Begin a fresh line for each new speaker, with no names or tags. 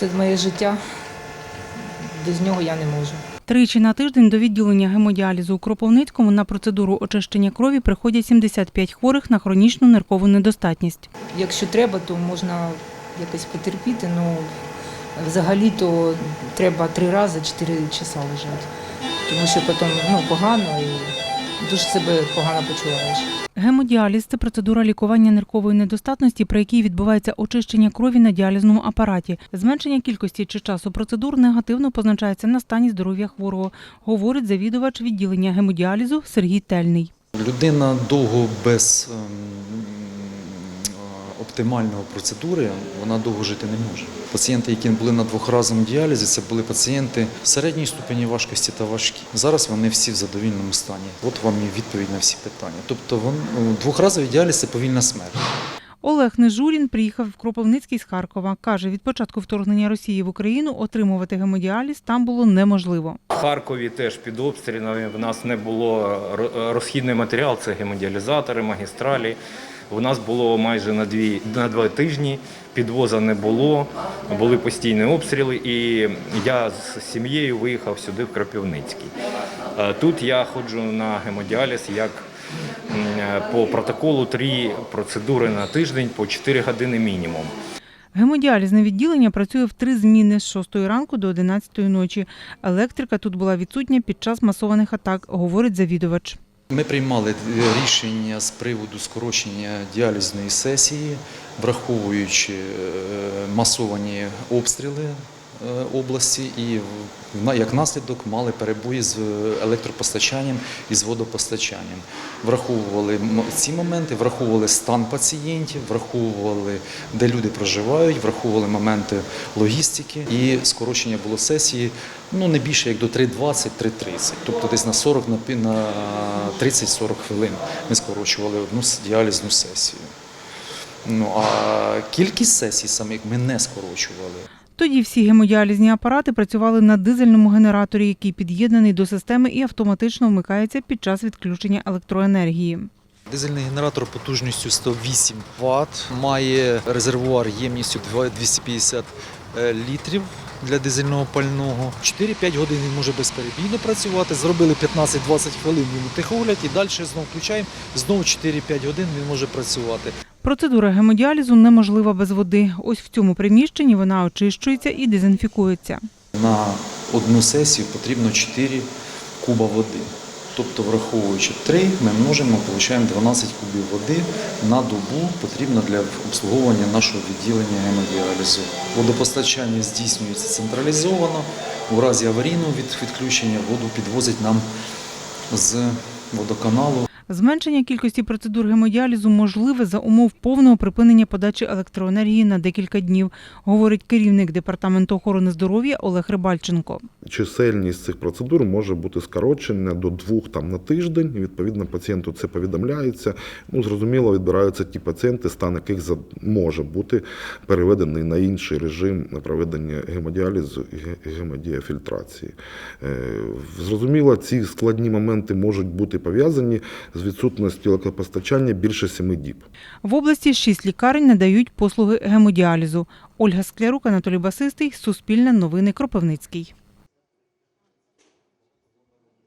це моє життя. Без нього я не можу.
Тричі на тиждень до відділення гемодіалізу у Кропивницькому на процедуру очищення крові приходять 75 хворих на хронічну ниркову недостатність.
Якщо треба, то можна якось потерпіти, ну взагалі то треба три рази, чотири часа лежати. Тому що потім ну, погано і дуже себе погано почуваєш.
Гемодіаліз це процедура лікування ниркової недостатності, при якій відбувається очищення крові на діалізному апараті. Зменшення кількості чи часу процедур негативно позначається на стані здоров'я хворого, говорить завідувач відділення гемодіалізу Сергій Тельний.
Людина довго без ем, оптимальної процедури вона довго жити не може. Пацієнти, які були на двохразовому діалізі, це були пацієнти середньої ступені важкості та важкі. Зараз вони всі в задовільному стані. От вам і відповідь на всі питання. Тобто вон, двохразовий діаліз це повільна смерть.
Олег Нежурін приїхав в Кропивницький з Харкова. Каже, від початку вторгнення Росії в Україну отримувати гемодіаліз там було неможливо.
В Харкові теж під обстрілами в нас не було ро- розхідний матеріал, це гемодіалізатори, магістралі. У нас було майже на дві на два тижні. Підвоза не було, були постійні обстріли, і я з сім'єю виїхав сюди, в Кропивницький. Е, Тут я ходжу на гемодіаліз як е, по протоколу три процедури на тиждень по 4 години мінімум.
Гемодіалізне відділення працює в три зміни з 6 ранку до 11 ночі. Електрика тут була відсутня під час масованих атак, говорить завідувач.
Ми приймали рішення з приводу скорочення діалізної сесії, враховуючи е, масовані обстріли області і як наслідок мали перебої з е, електропостачанням і з водопостачанням. Враховували ці моменти, враховували стан пацієнтів, враховували, де люди проживають, враховували моменти логістики і скорочення було сесії ну не більше як до 3.20-3.30, тобто десь на 40 на 30-40 хвилин ми скорочували одну діалізну сесію. Ну а кількість сесій самих ми не скорочували.
Тоді всі гемодіалізні апарати працювали на дизельному генераторі, який під'єднаний до системи і автоматично вмикається під час відключення електроенергії.
Дизельний генератор потужністю 108 Вт, має резервуар ємністю 250 е, літрів для дизельного пального. 4-5 годин він може безперебійно працювати. Зробили 15-20 хвилин йому тихогляд і далі знову включаємо. Знову 4-5 годин він може працювати.
Процедура гемодіалізу неможлива без води. Ось в цьому приміщенні вона очищується і дезінфікується.
На одну сесію потрібно 4 куба води. Тобто, враховуючи 3, ми множимо, отримуємо 12 кубів води на добу потрібно для обслуговування нашого відділення гемодіалізу. Водопостачання здійснюється централізовано. У разі аварійного відключення воду підвозять нам з водоканалу.
Зменшення кількості процедур гемодіалізу можливе за умов повного припинення подачі електроенергії на декілька днів, говорить керівник департаменту охорони здоров'я Олег Рибальченко.
Чисельність цих процедур може бути скорочена до двох там на тиждень. Відповідно, пацієнту це повідомляється. Ну зрозуміло, відбираються ті пацієнти, стан яких може бути переведений на інший режим проведення гемодіалізу і гемодіафільтрації. Е, Зрозуміло, ці складні моменти можуть бути пов'язані з відсутністю лекопостачання більше семи діб.
В області шість лікарень надають послуги гемодіалізу. Ольга Склярук, Анатолій Басистий, Суспільне новини, Кропивницький.